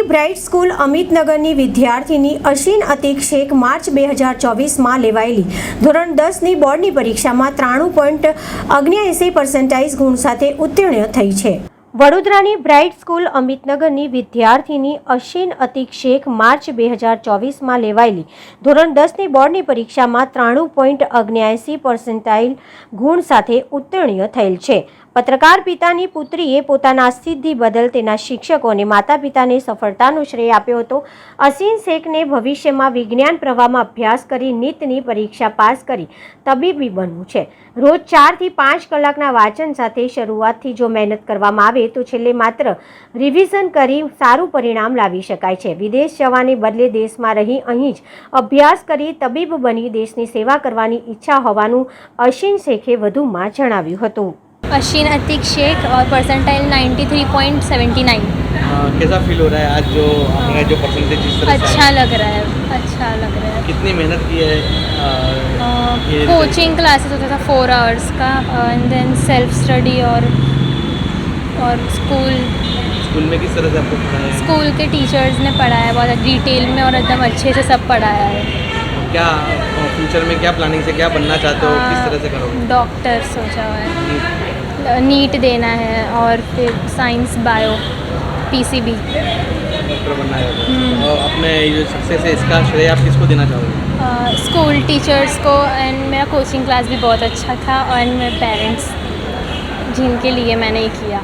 વડોદરાની bright school અમિતનગરની વિદ્યાર્થીની અશીન Atiq Sheikh March બે હજાર ચોવીસમાં લેવાયેલી. ધોરણ દસની બોર્ડની પરીક્ષામાં ત્રાણું પોઈન્ટ અગ્નેએંસી પર્સન્ટાઇઝ ગુણ સાથે ઉત્તીર્ણ થઈ છે. વડોદરાની બ્રાઇટ સ્કૂલ અમિતનગરની વિદ્યાર્થીની અશીન અતિક શેખ માર્ચ બે હજાર ચોવીસમાં લેવાયેલી. ધોરણ દસની બોર્ડની પરીક્ષામાં ત્રાણું પોઈન્ટ અગ્નેએંસી પર્સન્ટાઇલ ગુણ સાથે ઉત્તીર્ણ થયેલ છે. પત્રકાર પિતાની પુત્રીએ પોતાના સિદ્ધિ બદલ તેના શિક્ષકો અને માતા પિતાને સફળતાનો શ્રેય આપ્યો હતો. અસીન શેખને ભવિષ્યમાં વિજ્ઞાન પ્રવાહમાં અભ્યાસ કરી નીટની પરીક્ષા પાસ કરી તબીબી બનવું છે. રોજ ચારથી પાંચ કલાકના વાંચન સાથે શરૂઆતથી જો મહેનત કરવામાં આવે તો છેલ્લે માત્ર રિવિઝન કરી સારું પરિણામ લાવી શકાય છે વિદેશ જવાને બદલે દેશમાં રહી અહીં જ અભ્યાસ કરી તબીબ બની દેશની સેવા કરવાની ઈચ્છા હોવાનું અશીન શેખે વધુમાં જણાવ્યું હતું अशीन अतिक शेख और परसेंटाइल 93.79 अ, कैसा फील हो रहा है आज जो आपने जो परसेंटेज जिस तरह से अच्छा आया? लग रहा है अच्छा लग रहा है कितनी मेहनत की है अ, ये कोचिंग क्लासेस होता था फोर आवर्स का एंड देन सेल्फ स्टडी और और स्कूल स्कूल में किस तरह से आपको पढ़ाया स्कूल के टीचर्स ने पढ़ाया बहुत डिटेल में और एकदम अच्छे से सब पढ़ाया है। क्या फ्यूचर में क्या प्लानिंग से क्या बनना चाहते हो? किस तरह से करोगे? डॉक्टर सोचा हुआ है। नीट। देना है और फिर साइंस बायो पीसीबी डॉक्टर बनना है। हम्म। और अपने जो सक्सेस है इसका श्रेय आप किसको देना चाहोगे? स्कूल टीचर्स को एंड मेरा कोचिंग क्लास भी बहुत अच्छा था और मेरे पेरेंट्स जिनके लिए मैंने ये किया।